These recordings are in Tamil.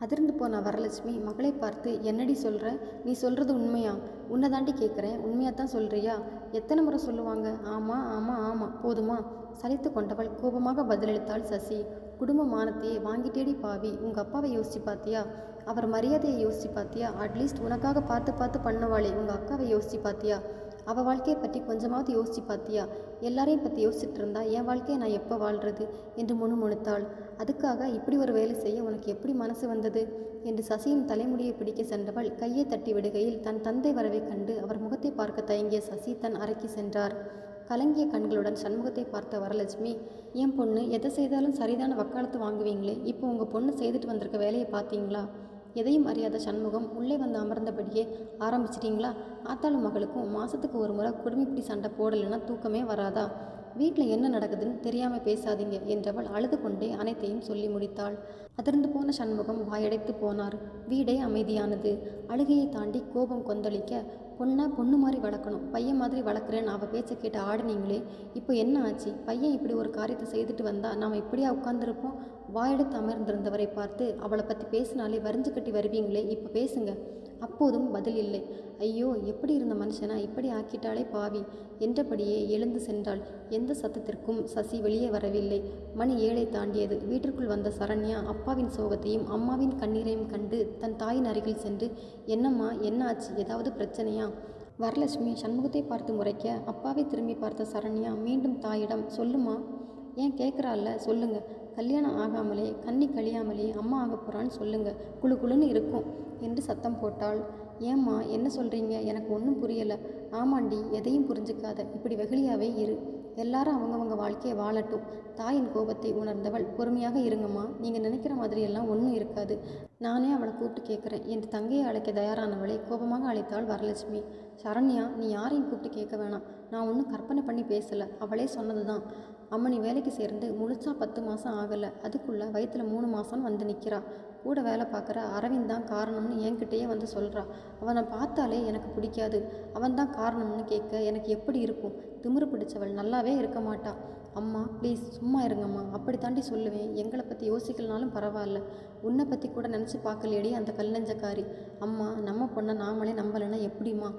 அதிர்ந்து போன வரலட்சுமி மகளை பார்த்து என்னடி சொல்கிற நீ சொல்கிறது உண்மையா? உன்னை தாண்டி கேட்குறேன் உண்மையாக தான் சொல்கிறியா எத்தனை முறை சொல்லுவாங்க? ஆமாம் ஆமாம் ஆமாம் போதுமா? சலித்து கொண்டவள் கோபமாக பதிலளித்தாள் சசி. குடும்ப மானத்தையே வாங்கிட்டேடி பாவி. உங்கள் அப்பாவை யோசிச்சு பார்த்தியா அவர் மரியாதையை யோசிச்சு பார்த்தியா அட்லீஸ்ட் உனக்காக பார்த்து பார்த்து பண்ணவாளே. உங்கள் அக்காவை யோசிச்சு பார்த்தியா அவள் வாழ்க்கையை பற்றி கொஞ்சமாவது யோசிச்சு பார்த்தியா எல்லாரையும் பற்றி யோசிச்சுட்டு இருந்தா என் வாழ்க்கையை நான் எப்போ வாழ்கிறது என்று முணுமுணுத்தாள். அதுக்காக இப்படி ஒரு வேலை செய்ய உனக்கு எப்படி மனசு வந்தது? என்று சசியின் தலைமுடியை பிடிக்க சென்றவள் கையை தட்டி விடுகையில் தன் தந்தை வரவை கண்டு அவர் முகத்தை பார்க்க தயங்கிய சசி தன் அறைக்கு சென்றார். கலங்கிய கண்களுடன் சண்முகத்தை பார்த்த வரலட்சுமி என் பொண்ணு எதை செய்தாலும் சரிதான வக்காலத்து வாங்குவீங்களே. இப்போ உங்கள் பொண்ணு செய்துட்டு வந்திருக்க வேலையை பார்த்தீங்களா எதையும் அறியாத சண்முகம் உள்ளே வந்து அமர்ந்தபடியே ஆரம்பிச்சிட்டிங்களா? ஆத்தாளும் மகளுக்கும் மாதத்துக்கு ஒரு முறை குடுமிப்பிடி சண்டை போடலைன்னா தூக்கமே வராதா? வீட்டில் என்ன நடக்குதுன்னு தெரியாமல் பேசாதீங்க என்றவள் அழுது கொண்டே அனைத்தையும் சொல்லி முடித்தாள். அதிர்ந்து போன சண்முகம் வாயடைத்து போனார். வீடே அமைதியானது. அழுகையை தாண்டி கோபம் கொந்தளிக்க பொண்ணை பொண்ணு மாதிரி வளர்க்கணும். பையன் மாதிரி வளர்க்குறேன்னு அவள் பேச்சை கேட்டு ஆடுனீங்களே இப்போ என்ன ஆச்சு? பையன் இப்படி ஒரு காரியத்தை செய்துட்டு வந்தால் நாம் இப்படியா உட்காந்துருப்போம் வாயெடுத்து அமர்ந்திருந்தவரை பார்த்து அவளை பற்றி பேசினாலே வரிஞ்சு கட்டி வருவீங்களே இப்போ பேசுங்க. அப்போதும் பதில் இல்லை. ஐயோ எப்படி இருந்த மனுஷனா? இப்படி ஆக்கிட்டாலே பாவி. என்றபடியே எழுந்து சென்றாள். எந்த சத்தத்திற்கும் சசி வெளியே வரவில்லை. மணி ஏழை தாண்டியது. வீட்டிற்குள் வந்த சரண்யா அப்பாவின் சோகத்தையும் அம்மாவின் கண்ணீரையும் கண்டு தன் தாயின் அருகில் சென்று என்னம்மா என்ன ஆச்சு ஏதாவது பிரச்சனையா? வரலட்சுமி சண்முகத்தை பார்த்து முறைக்க அப்பாவை திரும்பி பார்த்த சரண்யா மீண்டும் தாயிடம் சொல்லுமா? ஏன் கேட்குறாள்ல சொல்லுங்க. கல்யாணம் ஆகாமலே கன்னி கழியாமலே அம்மா ஆக போகிறான்னு சொல்லுங்கள் குழு குழுன்னு இருக்கும் என்று சத்தம் போட்டாள். ஏம்மா என்ன சொல்கிறீங்க எனக்கு ஒன்றும் புரியலை. ஆமாண்டி எதையும் புரிஞ்சுக்காத. இப்படி வெகுளியாவே இரு. எல்லாரும் அவங்கவங்க வாழ்க்கையை வாழட்டும். தாயின் கோபத்தை உணர்ந்தவள் பொறுமையாக இருங்கம்மா. நீங்கள் நினைக்கிற மாதிரியெல்லாம் ஒன்றும் இருக்காது. நானே அவளை கூப்பிட்டு கேட்குறேன். என் தங்கையை அழைக்க தயாரானவளை கோபமாக அழைத்தாள் வரலட்சுமி. சரண்யா நீ யாரையும் கூப்பிட்டு கேட்க வேணாம். நான் ஒன்றும் கற்பனை பண்ணி பேசலை. அவளே சொன்னது தான் அம்மனி வேலைக்கு சேர்ந்து முழுச்சா பத்து மாதம் ஆகலை. அதுக்குள்ளே வயிற்றில் மூணு மாதம் வந்து நிற்கிறா கூட வேலை பார்க்குற அரவிந்த் தான் காரணம்னு என்கிட்டயே வந்து சொல்கிறா அவனை பார்த்தாலே எனக்கு பிடிக்காது. அவன் தான் காரணம்னு கேட்க எனக்கு எப்படி இருக்கும்? திமிரு பிடிச்சவள் நல்லாவே இருக்க மாட்டா. அம்மா ப்ளீஸ் சும்மா இருங்கம்மா. அப்படி தாண்டி சொல்லுவேன். எங்களை பற்றி யோசிக்கலனாலும் பரவாயில்ல. உன்னை பற்றி கூட நினச்சி பார்க்கலையடி அந்த கல்லஞ்சக்காரி அம்மா நம்ம பொண்ணை நாமளே நம்பலைன்னா எப்படிம்மா?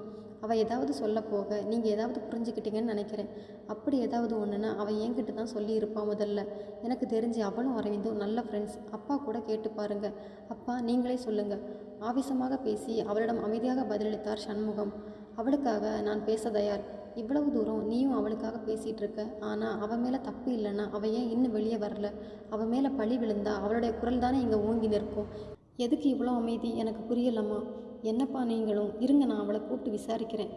அவள் ஏதாவது சொல்ல போக நீங்கள் ஏதாவது புரிஞ்சுக்கிட்டீங்கன்னு நினைக்கிறேன். அப்படி ஏதாவது ஒன்றுன்னா அவள் என்கிட்ட தான் சொல்லியிருப்பாள் முதல்ல. எனக்கு தெரிஞ்சு அவளும் அரவிந்தும் நல்ல ஃப்ரெண்ட்ஸ் அப்பா கூட கேட்டு பாருங்க. அப்பா நீங்களே சொல்லுங்கள் ஆவேசமாக பேசி அவளிடம் அமைதியாக பதிலளித்தார் சண்முகம். அவளுக்காக நான் பேச தயார் இவ்வளவு தூரம் நீயும் அவளுக்காக பேசிகிட்டு இருக்க. ஆனால் அவள் மேலே தப்பு இல்லைன்னா அவள் ஏன் இன்னும் வெளியே வரல? அவள் மேலே பழி விழுந்தா அவளுடைய குரல் தானே இங்கே ஓங்கி நிற்கும்? எதுக்கு இவ்வளோ அமைதி? எனக்கு புரியலம்மா. என்னப்பா நீங்களும்? இருங்க நான் அவளை கூப்பிட்டு விசாரிக்கிறேன்.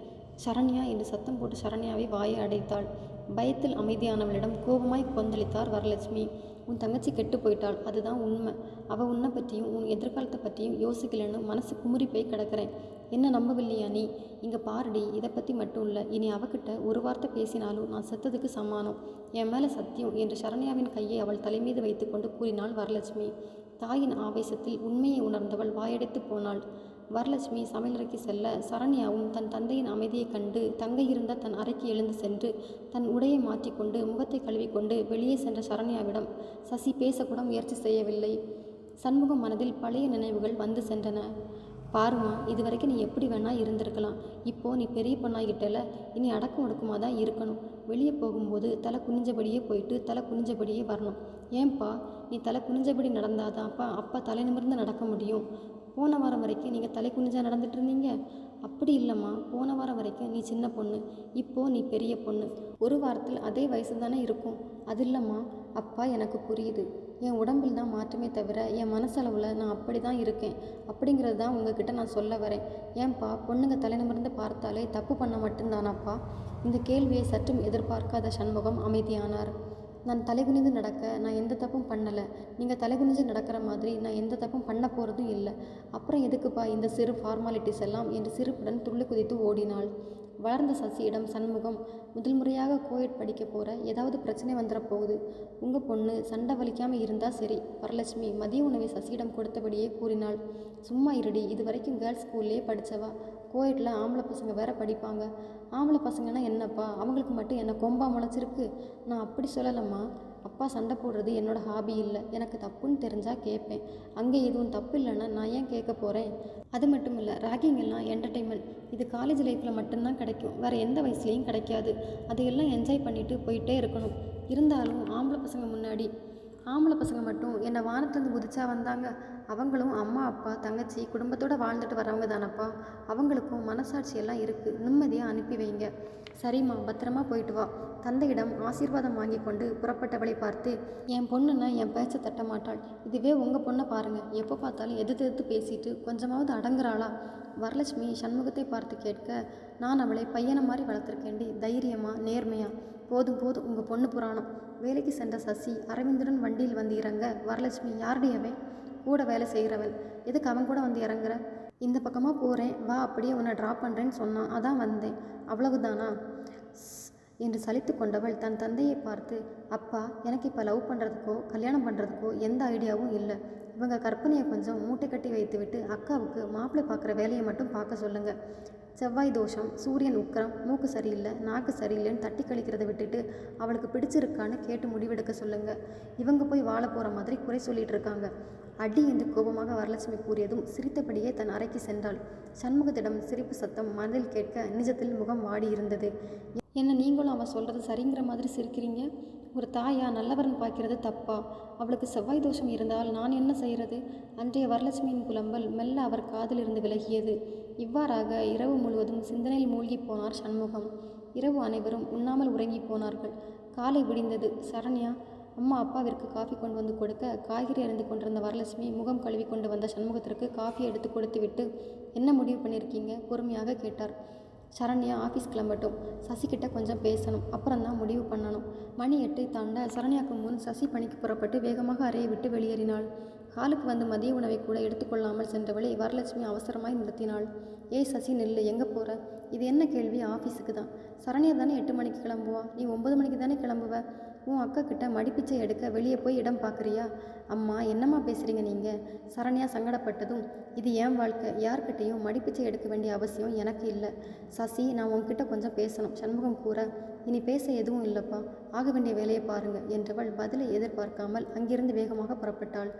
சரண்யா என்று சத்தம் போட்டு சரண்யாவை வாயை அடைத்தாள். பயத்தில் அமைதியானவளிடம் கோபமாய் கொந்தளித்தார் வரலட்சுமி. உன் தங்கச்சி கெட்டு போயிட்டாள். அதுதான் உண்மை. அவள் உன்னை பற்றியும் உன் எதிர்காலத்தை பற்றியும் யோசிக்கலன்னு மனசு குமுறி போய் கிடக்கிறேன். என்ன நம்பவில்லையா நீ? இங்கே பாருடி இதை பற்றி மட்டும் இல்லை. இனி அவகிட்ட ஒரு வார்த்தை பேசினாலும் நான் செத்ததுக்கு சமானம். என் மேலே சத்தியம் என்று சரண்யாவின் கையை அவள் தலைமீது வைத்துக்கொண்டு கூறினாள் வரலட்சுமி. தாயின் ஆவேசத்தில் உண்மையை உணர்ந்தவள் வாயடைத்து போனாள். வரலட்சுமி சமையலறைக்கு செல்ல சரண்யாவும் தன் தந்தையின் அமைதியைக் கண்டு தங்கை இருந்த தன் அறைக்கு எழுந்து சென்று தன் உடையை மாற்றிக்கொண்டு முகத்தை கழுவிக்கொண்டு வெளியே சென்ற சரண்யாவிடம் சசி பேசக்கூட முயற்சி செய்யவில்லை சண்முகம் மனதில் பழைய நினைவுகள் வந்து சென்றன. பாருமா இது வரைக்கும் நீ எப்படி வேணால் இருந்திருக்கலாம். இப்போது நீ பெரிய பொண்ணாகிட்டல இனி அடக்கம் ஒடுக்கமாக தான் இருக்கணும். வெளியே போகும்போது தலை குனிஞ்சபடியே போயிட்டு தலை குனிஞ்சபடியே வரணும். ஏன்பா நீ தலை குனிஞ்சபடி நடந்தாதான்ப்பா அப்பா தலை நிமிர்ந்து நடக்க முடியும். போன வாரம் வரைக்கும் நீங்கள் தலை குனிஞ்சா நடந்துட்டு இருந்தீங்க? அப்படி இல்லைம்மா. போன வாரம் வரைக்கும் நீ சின்ன பொண்ணு. இப்போ நீ பெரிய பொண்ணு. ஒரு வாரத்தில் அதே வயசு தானே இருக்கும். அது இல்லைம்மா. அப்பா எனக்கு புரியுது. என் உடம்பில் தான் மாற்றமே தவிர என் மனசளவில் நான் அப்படி தான் இருக்கேன். அப்படிங்கிறது தான் உங்ககிட்ட நான் சொல்ல வரேன். ஏன்பா பொண்ணுங்க தலைநிமிர்ந்து பார்த்தாலே தப்பு பண்ண மட்டும்தானாப்பா? இந்த கேள்வியை சற்றும் எதிர்பார்க்காத சண்முகம் அமைதியானார். நான் தலைகுனிந்து நடக்க நான் எந்த தப்பும் பண்ணலை. நீங்கள் தலைகுனிஞ்சு நடக்கிற மாதிரி நான் எந்த தப்பும் பண்ண போகிறதும் இல்லை. அப்புறம் எதுக்குப்பா இந்த சிறு ஃபார்மாலிட்டிஸ் எல்லாம் என்று சிரிப்புடன் துள்ளி குதித்து ஓடினாள். வளர்ந்த சசியிடம் சண்முகம் முதல் முறையாக கோயட் படிக்க போகிற ஏதாவது பிரச்சனை வந்துட போகுது. உங்கள் பொண்ணு சண்டை வலிக்காமல் இருந்தால் சரி. வரலட்சுமி மதிய உணவை சசியிடம் கொடுத்தபடியே கூறினாள். சும்மா இருடி இது வரைக்கும் கேர்ள்ஸ் ஸ்கூல்லே படித்தவா கோயட்டில் ஆம்பளை பசங்க வேற படிப்பாங்க. ஆம்பளை பசங்கன்னா என்னப்பா? அவங்களுக்கு மட்டும் என்ன கொம்பா முளைச்சிருக்கு? நான் அப்படி சொல்லலம்மா. அப்பா சண்டை போடுறது என்னோட ஹாபி இல்லை. எனக்கு தப்புன்னு தெரிஞ்சால் கேட்பேன். அங்கே எதுவும் தப்பு இல்லைன்னா நான் ஏன் கேட்க போகிறேன் அது மட்டும் இல்லை ராகிங் எல்லாம் என்டர்டெயின்மெண்ட் இது காலேஜ் லைஃப்பில் மட்டும்தான் கிடைக்கும். வேறு எந்த வயசுலேயும் கிடைக்காது. அதையெல்லாம் என்ஜாய் பண்ணிவிட்டு போயிட்டே இருக்கணும். இருந்தாலும் ஆம்பளை பசங்க முன்னாடி ஆம்பளை பசங்க மட்டும் என்னை வானத்துலேருந்து குதிச்சா வந்தாங்க. அவங்களும் அம்மா அப்பா தங்கச்சி குடும்பத்தோடு வாழ்ந்துட்டு வரவங்க தானப்பா. அவங்களுக்கும் மனசாட்சி எல்லாம் இருக்குது நிம்மதியாக அனுப்பி வைங்க. சரிம்மா பத்திரமா போயிட்டு வா. தந்தையிடம் ஆசீர்வாதம் வாங்கி கொண்டு புறப்பட்டவளை பார்த்து என் பொண்ணுன்னா என் பேச்சை தட்ட மாட்டாள். இதுவே உங்கள் பொண்ணை பாருங்கள் எப்போ பார்த்தாலும் எதிர்த்து எதிர்த்து பேசிட்டு கொஞ்சமாவது அடங்குறாளா? வரலட்சுமி சண்முகத்தை பார்த்து கேட்க நான் அவளை பையனை மாதிரி வளர்த்துருக்கேண்டி தைரியமாக நேர்மையாக போதும் போதும் உங்கள் பொண்ணு புராணம். வேலைக்கு சென்ற சசி அரவிந்துடன் வண்டியில் வந்து இறங்க வரலட்சுமி யாருடையவே? அவன் கூட வேலை செய்கிறவள் எதுக்கு அவன் கூட வந்து இறங்குற? இந்த பக்கமாக போகிறேன் வா அப்படியே உன்னை ட்ராப் பண்ணுறேன்னு சொன்னான். அதான் வந்தேன். அவ்வளவுதானா? ஸ் என்று சலித்து கொண்டவள் தன் தந்தையை பார்த்து அப்பா எனக்கு இப்போ லவ் பண்ணுறதுக்கோ கல்யாணம் பண்ணுறதுக்கோ எந்த ஐடியாவும் இல்லை. இவங்க கற்பனையை கொஞ்சம் மூட்டை கட்டி வைத்துவிட்டு அக்காவுக்கு மாப்பிள்ளை பார்க்குற வேலையை மட்டும் பார்க்க சொல்லுங்கள் செவ்வாய் தோஷம் சூரியன் உக்கிரம் மூக்கு சரியில்லை நாக்கு சரியில்லைன்னு தட்டி கழிக்கிறத விட்டுட்டு அவளுக்கு பிடிச்சிருக்கான்னு கேட்டு முடிவெடுக்க சொல்லுங்க. இவங்க போய் வாழ போகிற மாதிரி குறை சொல்லிட்டு இருக்காங்க. அடி என்று கோபமாக வரலட்சுமி கூறியதும் சிரித்தபடியே தன் அறைக்கு சென்றாள். சண்முகத்திடம் சிரிப்பு சத்தம் மனதில் கேட்க நிஜத்தில் முகம் வாடியிருந்தது. என்ன நீங்களும் அவன் சொல்கிறது சரிங்கிற மாதிரி சிரிக்கிறீங்க? ஒரு தாயா நல்லவரன் பார்க்கிறது தப்பா? அவளுக்கு செவ்வாய் தோஷம் இருந்தால் நான் என்ன செய்கிறது அன்றைய வரலட்சுமியின் புலம்பல் மெல்ல அவர் காதிலிருந்து விலகியது. இவ்வாறாக இரவு முழுவதும் சிந்தனையில் மூழ்கி போனார் சண்முகம். இரவு அனைவரும் உண்ணாமல் உறங்கி போனார்கள். காலை விடிந்தது. சரண்யா அம்மா அப்பாவிற்கு காஃபி கொண்டு வந்து கொடுக்க காய்கறி அறிந்து கொண்டிருந்த வரலட்சுமி முகம் கழுவி கொண்டு வந்த சண்முகத்திற்கு காஃபி எடுத்து கொடுத்துவிட்டு என்ன முடிவு பண்ணியிருக்கீங்க பொறுமையாக கேட்டார். சரண்யா ஆஃபீஸ் கிளம்பட்டும். சசிக்கிட்ட கொஞ்சம் பேசணும். அப்புறம் தான் முடிவு பண்ணணும். மணி எட்டை தாண்ட சரண்யாவுக்கு முன் சசி பணிக்கு புறப்பட்டு வேகமாக அறையை விட்டு வெளியேறினாள். காலுக்கு வந்து மதிய உணவை கூட எடுத்துக்கொள்ளாமல் சென்றவளை வரலட்சுமி அவசரமாய் நிறுத்தினாள். ஏய் சசி நெல்லு. எங்கே போகிற இது என்ன கேள்வி? ஆஃபீஸுக்கு தான். சரண்யா தானே எட்டு மணிக்கு கிளம்புவா? நீ ஒன்பது மணிக்கு தானே கிளம்புவ? உன் அக்கா கிட்ட மடிப்பிச்சை எடுக்க வெளியே போய் இடம் பார்க்குறியா? அம்மா என்னம்மா பேசுகிறீங்க நீங்கள் சரண்யா சங்கடப்பட்டதும் இது என் வாழ்க்கை? யார்கிட்டேயும் மடிப்பிச்சை எடுக்க வேண்டிய அவசியம் எனக்கு இல்லை. சசி நான் உன்கிட்ட கொஞ்சம் பேசணும். சண்முகம் கூற இனி பேச எதுவும் இல்லைப்பா. ஆக வேண்டிய வேலையை பாருங்க என்றவள் பதிலை எதிர்பார்க்காமல் அங்கிருந்து வேகமாக புறப்பட்டாள்.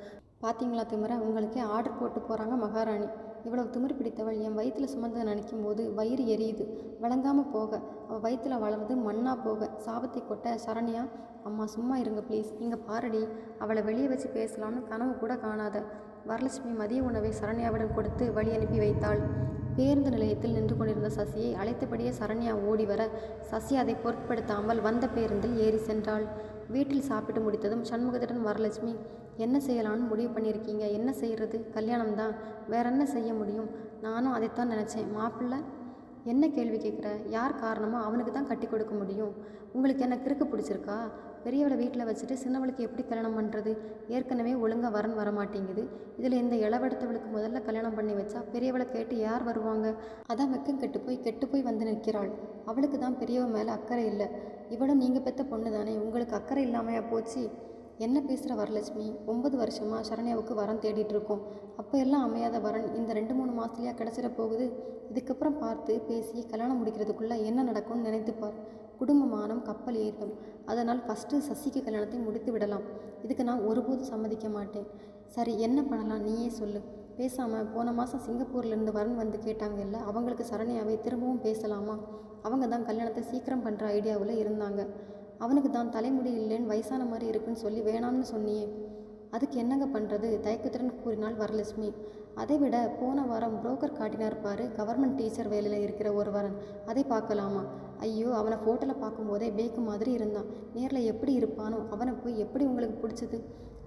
பார்த்தீங்களா திமரா? உங்களுக்கே ஆர்டர் போட்டு போகிறாங்க மகாராணி. இவ்வளவு திமிர் பிடித்தவள் என் வயிற்றில் சுமந்ததை நினைக்கும் போது வயிறு எரியுது. விளங்காமல் போக. அவள் வயிற்றில் வளர்ந்து மண்ணாக போக. சாபத்தை கொட்ட சரண்யா அம்மா சும்மா இருங்க ப்ளீஸ் இங்கே பாரடி. அவளை வெளியே வச்சு பேசலாம்னு கனவு கூட காணாத. வரலட்சுமி மதிய உணவை சரண்யாவிடம் கொடுத்து வழி அனுப்பி வைத்தாள். பேருந்து நிலையத்தில் நின்று கொண்டிருந்த சசியை அழைத்தபடியே சரண்யா ஓடி வர சசி அதை பொருட்படுத்தாமல் வந்த பேருந்தில் ஏறி சென்றாள். வீட்டில் சாப்பிட்டு முடித்ததும் சண்முகத்துடன் வரலட்சுமி என்ன செய்யலாம்னு முடிவு பண்ணியிருக்கீங்க? என்ன செய்கிறது கல்யாணம் தான் வேற என்ன செய்ய முடியும்? நானும் அதைத்தான் நினச்சேன். மாப்பிள்ளை என்ன கேள்வி கேட்குற யார் காரணமோ அவனுக்கு தான் கட்டி கொடுக்க முடியும். உங்களுக்கு என்ன கிறுக்கு பிடிச்சிருக்கா? பெரியவளை வீட்டில் வச்சுட்டு சின்னவளுக்கு எப்படி கல்யாணம் பண்ணுறது ஏற்கனவே ஒழுங்காக வரன் வர மாட்டேங்குது. இதில் இந்த இளவெடுத்தவளுக்கு முதல்ல கல்யாணம் பண்ணி வச்சா பெரியவளை கேட்டு யார் வருவாங்க? அதான் வெக்கம் கெட்டு போய் கெட்டு போய் வந்து நிற்கிறாள். அவளுக்கு தான் பெரியவ மேலே அக்கறை இல்லை. இவளும் நீங்கள் பெற்ற பொண்ணு தானே உங்களுக்கு அக்கறை இல்லாமையா போச்சு? என்ன பேசுகிற வரலட்சுமி? ஒன்பது வருஷமாக சரண்யாவுக்கு வரன் தேடிட்டு இருக்கோம். அப்போ எல்லாம் அமையாத வரன் இந்த ரெண்டு மூணு மாதத்துலையா கிடச்சிட போகுது. இதுக்கப்புறம் பார்த்து பேசி கல்யாணம் முடிக்கிறதுக்குள்ளே என்ன நடக்கும்னு நினைத்துப்பார் குடும்பமானம் கப்பல் ஏறும். அதனால் ஃபஸ்ட்டு சசிக்கு கல்யாணத்தை முடித்து விடலாம். இதுக்கு நான் ஒருபோதும் சம்மதிக்க மாட்டேன். சரி என்ன பண்ணலாம்? நீயே சொல்லு. பேசாமல் போன மாதம் சிங்கப்பூர்லேருந்து வரன் வந்து கேட்டாங்கல்ல அவங்களுக்கு சரண்யாவை திரும்பவும் பேசலாமா? அவங்க தான் கல்யாணத்தை சீக்கிரம் பண்ணுற ஐடியாவில் இருந்தாங்க. அவனுக்கு தான் தலைமுடி இல்லைன்னு வயசான மாதிரி இருக்குன்னு சொல்லி வேணாம்னு சொன்னியே. அதுக்கு என்னங்க பண்ணுறது தயக்கத்துடன் கூறினாள் வரலட்சுமி. அதை விட போன வாரம் புரோக்கர் காட்டினார் பாரு கவர்மெண்ட் டீச்சர் வேலையில் இருக்கிற ஒருவரன். அதை பார்க்கலாமா? ஐயோ அவனை ஃபோட்டோவில் பார்க்கும்போதே பேக்கு மாதிரி இருந்தான். நேரில் எப்படி இருப்பானோ அவனை போய் எப்படி உங்களுக்கு பிடிச்சது?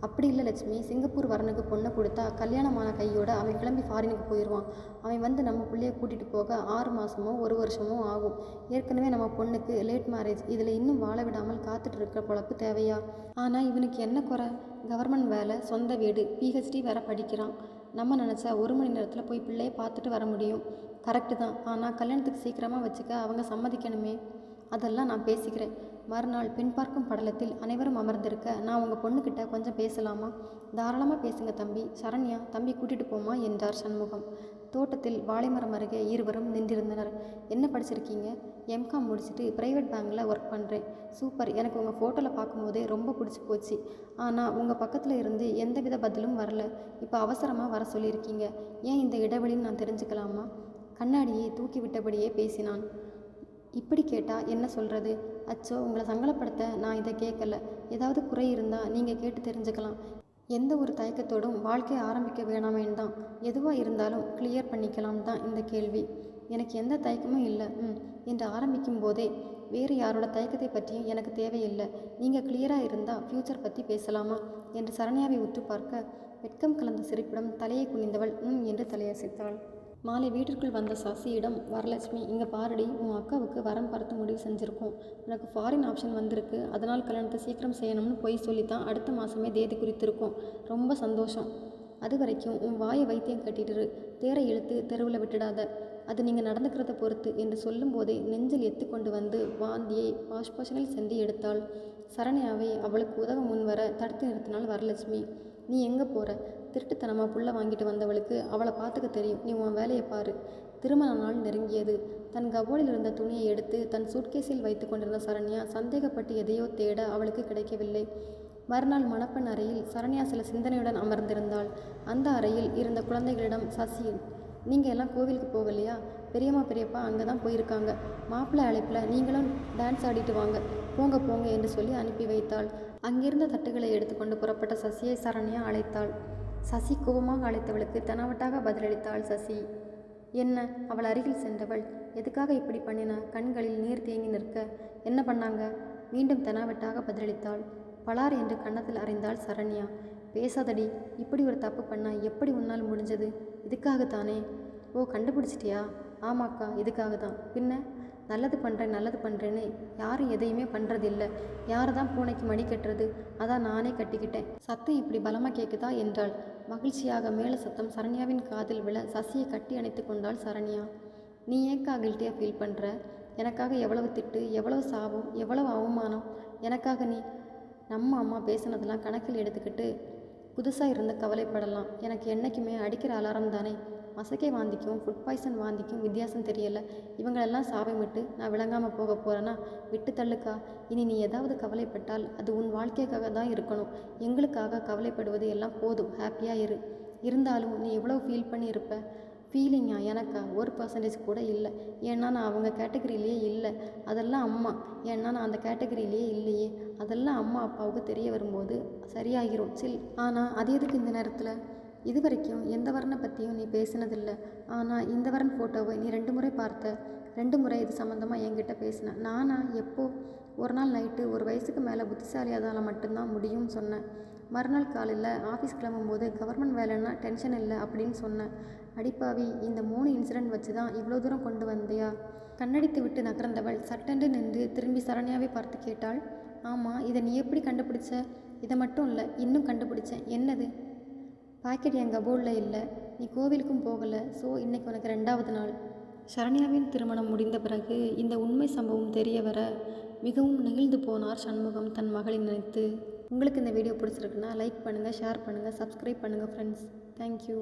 அப்படி இல்லை லட்சுமி. சிங்கப்பூர் வரனுக்கு பொண்ணை கொடுத்தா கல்யாணமான கையோட அவன் கிளம்பி ஃபாரினுக்கு போயிடுவான் அவன் வந்து நம்ம பிள்ளைய கூட்டிகிட்டு போக ஆறு மாதமோ ஒரு வருஷமோ ஆகும். ஏற்கனவே நம்ம பொண்ணுக்கு லேட் மேரேஜ் இதில் இன்னும் வாழ விடாமல் காத்துட்டு இருக்கிற பொழப்பு தேவையா? ஆனால் இவனுக்கு என்ன குறை? கவர்மெண்ட் வேலை சொந்த வீடு பிஹெச்டி வேற படிக்கிறான். நம்ம நினச்சா ஒரு மணி நேரத்தில் போய் பிள்ளைய பார்த்துட்டு வர முடியும். கரெக்டு தான். ஆனால் கல்யாணத்துக்கு சீக்கிரமாக வச்சுக்க அவங்க சம்மதிக்கணுமே. அதெல்லாம் நான் பேசிக்கிறேன். மறுநாள் பின்பார்க்கும் படலத்தில் அனைவரும் அமர்ந்திருக்க நான் உங்கள் பொண்ணுக்கிட்ட கொஞ்சம் பேசலாமா? தாராளமாக பேசுங்க தம்பி. சரண்யா தம்பி கூட்டிகிட்டு போமா? என்றார் சண்முகம். தோட்டத்தில் வாழைமரம் அருகே இருவரும் நின்றிருந்தனர். என்ன படிச்சிருக்கீங்க? எம்காம் முடிச்சுட்டு ப்ரைவேட் பேங்க்கில் ஒர்க் பண்ணுறேன் சூப்பர். எனக்கு உங்கள் ஃபோட்டோவில் பார்க்கும்போதே ரொம்ப பிடிச்சி போச்சு. ஆனால் உங்கள் பக்கத்தில் இருந்து எந்தவித பதிலும் வரல. இப்போ அவசரமாக வர சொல்லியிருக்கீங்க. ஏன் இந்த இடைவெளின்னு நான் தெரிஞ்சுக்கலாமா? கண்ணாடியை தூக்கிவிட்டபடியே பேசினான். இப்படி கேட்டால் என்ன சொல்கிறது அச்சோ உங்களை சங்கடப்படுத்த நான் இதை கேட்கல. ஏதாவது குறை இருந்தால் நீங்கள் கேட்டு தெரிஞ்சுக்கலாம். எந்த ஒரு தயக்கத்தோடும் வாழ்க்கையை ஆரம்பிக்க வேணாமேன்னு தான் எதுவாக இருந்தாலும் கிளியர் பண்ணிக்கலாம் தான் இந்த கேள்வி. எனக்கு எந்த தயக்கமும் இல்லை. ம் என்று ஆரம்பிக்கும் போதே வேறு யாரோட தயக்கத்தை பற்றியும் எனக்கு தேவையில்லை. நீங்கள் கிளியராக இருந்தால் ஃப்யூச்சர் பற்றி பேசலாமா? என்று சரண்யாவை உற்று பார்க்க வெட்கம் கலந்த சிரிப்பிடம் தலையை குனிந்தவள் ம் என்று தலையசைத்தாள். மாலை வீட்டிற்குள் வந்த சசியிடம் வரலட்சுமி இங்கே பாருடி உன் அக்காவுக்கு வரம் பார்த்து முடிவு செஞ்சுருக்கோம். உனக்கு ஃபாரின் ஆப்ஷன் வந்திருக்கு. அதனால் கல்யாணத்தை சீக்கிரம் செய்யணும்னு பொய் சொல்லித்தான் அடுத்த மாதமே தேதி குறித்திருக்கோம். ரொம்ப சந்தோஷம். அது வரைக்கும் உன் வாயை வைத்தியம் கட்டிட்டுரு. தேரை இழுத்து தெருவில் விட்டுடாத. அது நீங்கள் நடந்துக்கிறத பொறுத்து என்று சொல்லும்போதே நெஞ்சில் எத்து கொண்டு வந்து வாந்தியை வாஷ்பாஷனில் சென்று எடுத்தாள். சரண்யாவை அவளுக்கு உதவ முன்வர தடுத்து நிறுத்தினாள் வரலட்சுமி. நீ எங்கே போகிற திருட்டுத்தனமாக புள்ள வாங்கிட்டு வந்தவளுக்கு அவளை பார்த்துக்க தெரியும். நீ உன் வேலையை பாரு. திருமண நாள் நெருங்கியது. தன் கபோலில் இருந்த துணியை எடுத்து தன் சூட்கேஸில் வைத்து கொண்டிருந்த சரண்யா சந்தேகப்பட்டு எதையோ தேட அவளுக்கு கிடைக்கவில்லை. மறுநாள் மணப்பெண் அறையில் சரண்யா சில சிந்தனையுடன் அமர்ந்திருந்தாள். அந்த அறையில் இருந்த குழந்தைகளிடம் சசி நீங்கள் எல்லாம் கோவிலுக்கு போகலையா? பெரியம்மா பெரியப்பா அங்கே தான் போயிருக்காங்க. மாப்பிள்ளை அழைப்பில் நீங்களும் டான்ஸ் ஆடிட்டு வாங்க. போங்க போங்க என்று சொல்லி அனுப்பி வைத்தாள். அங்கிருந்த தட்டுகளை எடுத்துக்கொண்டு புறப்பட்ட சசியை சரண்யா அழைத்தாள். சசி கோபமாக அழைத்தவளுக்கு தெனாவட்டாக பதிலளித்தாள் சசி. என்ன அவள் அருகில் சென்றவள். எதுக்காக இப்படி பண்ணின? கண்களில் நீர் தேங்கி நிற்க. என்ன பண்ணாங்க? மீண்டும் தெனாவட்டாக பதிலளித்தாள். பலார் என்று கன்னத்தில் அறைந்தாள் சரண்யா. பேசாதடி இப்படி ஒரு தப்பு பண்ணா எப்படி உன்னால் முடிஞ்சது? இதுக்காகத்தானே? ஓ கண்டுபிடிச்சிட்டியா? ஆமாக்கா இதுக்காக தான் பின்ன? நல்லது பண்ணுறேன் நல்லது பண்ணுறேன்னு யாரும் எதையுமே பண்ணுறதில்ல யார் தான் பூனைக்கு மணி கட்டுறது? அதான் நானே கட்டிக்கிட்டேன். சத்தம் இப்படி பலமாக கேட்குதா என்றாள். மகிழ்ச்சியாக மேலே சத்தம் சரண்யாவின் காதில் விழ சசியை கட்டி அணைத்து கொண்டாள் சரண்யா. நீ ஏக்கா கில்ட்டியாக ஃபீல் பண்ணுற எனக்காக எவ்வளவு திட்டு எவ்வளவு சாபம் எவ்வளவு அவமானம்? எனக்காக நீ நம்ம அம்மா பேசுனதெல்லாம் கணக்கில் எடுத்துக்கிட்டு புதுசாக இருந்து கவலைப்படலாம். எனக்கு என்றைக்குமே அடிக்கிற அலாரம் தானே? மசக்கை வாந்திக்கும் ஃபுட் பாய்சன் வாந்திக்கும் வித்தியாசம் தெரியலை. இவங்களெல்லாம் சாபமிட்டு நான் விளங்காமல் போக போகிறேன்னா விட்டு தள்ளுக்கா? இனி நீ ஏதாவது கவலைப்பட்டால் அது உன் வாழ்க்கைக்காக தான் இருக்கணும். எங்களுக்காக கவலைப்படுவது எல்லாம் போதும். ஹாப்பியாக இரு. இருந்தாலும் நீ எவ்வளோ ஃபீல் பண்ணி இருப்ப ஃபீலிங்கா எனக்கா? ஒரு பர்சன்டேஜ் கூட இல்லை. ஏன்னா நான் அவங்க கேட்டகரியிலேயே இல்லை. அதெல்லாம் அம்மா. ஏன்னா நான் அந்த கேட்டகரியிலேயே இல்லையே. அதெல்லாம் அம்மா அப்பாவுக்கு தெரிய வரும்போது சரியாகிரும். சில். ஆனால் அது எதுக்கு இந்த நேரத்தில்? இது வரைக்கும் எந்த வரனை பற்றியும் நீ பேசினதில்லை. ஆனால் இந்த வரன் ஃபோட்டோவை நீ ரெண்டு முறை பார்த்த. ரெண்டு முறை இது சம்மந்தமாக என்கிட்ட பேசின. நானா எப்போ? ஒரு நாள் நைட்டு ஒரு வயசுக்கு மேலே புத்திசாலியாதால் மட்டும்தான் முடியும்னு சொன்னேன். மறுநாள் காலையில் ஆஃபீஸ் கிளம்பும்போது கவர்மெண்ட் வேலைன்னா டென்ஷன் இல்லை அப்படின்னு சொன்னேன். அடிப்பாவி இந்த மூணு இன்சிடெண்ட் வச்சு தான் இவ்வளோ தூரம் கொண்டு வந்தியா? கண்ணடித்து விட்டு நகர்ந்தவள் சட்டென்று நின்று திரும்பி சரண்யாவை பார்த்து கேட்டாள் ஆமாம் இதை நீ எப்படி கண்டுபிடிச்ச? இதை மட்டும் இல்லை இன்னும் கண்டுபிடிச்சேன். என்னது? பாக்கெட் என் கபோர்டில் இல்லை. நீ கோவிலுக்கும் போகலை. ஸோ இன்றைக்கி உனக்கு ரெண்டாவது நாள். சரண்யாவின் திருமணம் முடிந்த பிறகு இந்த உண்மை சம்பவம் தெரிய வர மிகவும் நெகிழ்ந்து போனார் சண்முகம் தன் மகளை நினைத்து. உங்களுக்கு இந்த வீடியோ பிடிச்சிருக்குன்னா லைக் பண்ணுங்கள் ஷேர் பண்ணுங்கள் சப்ஸ்கிரைப் பண்ணுங்கள் ஃப்ரெண்ட்ஸ் தேங்க்யூ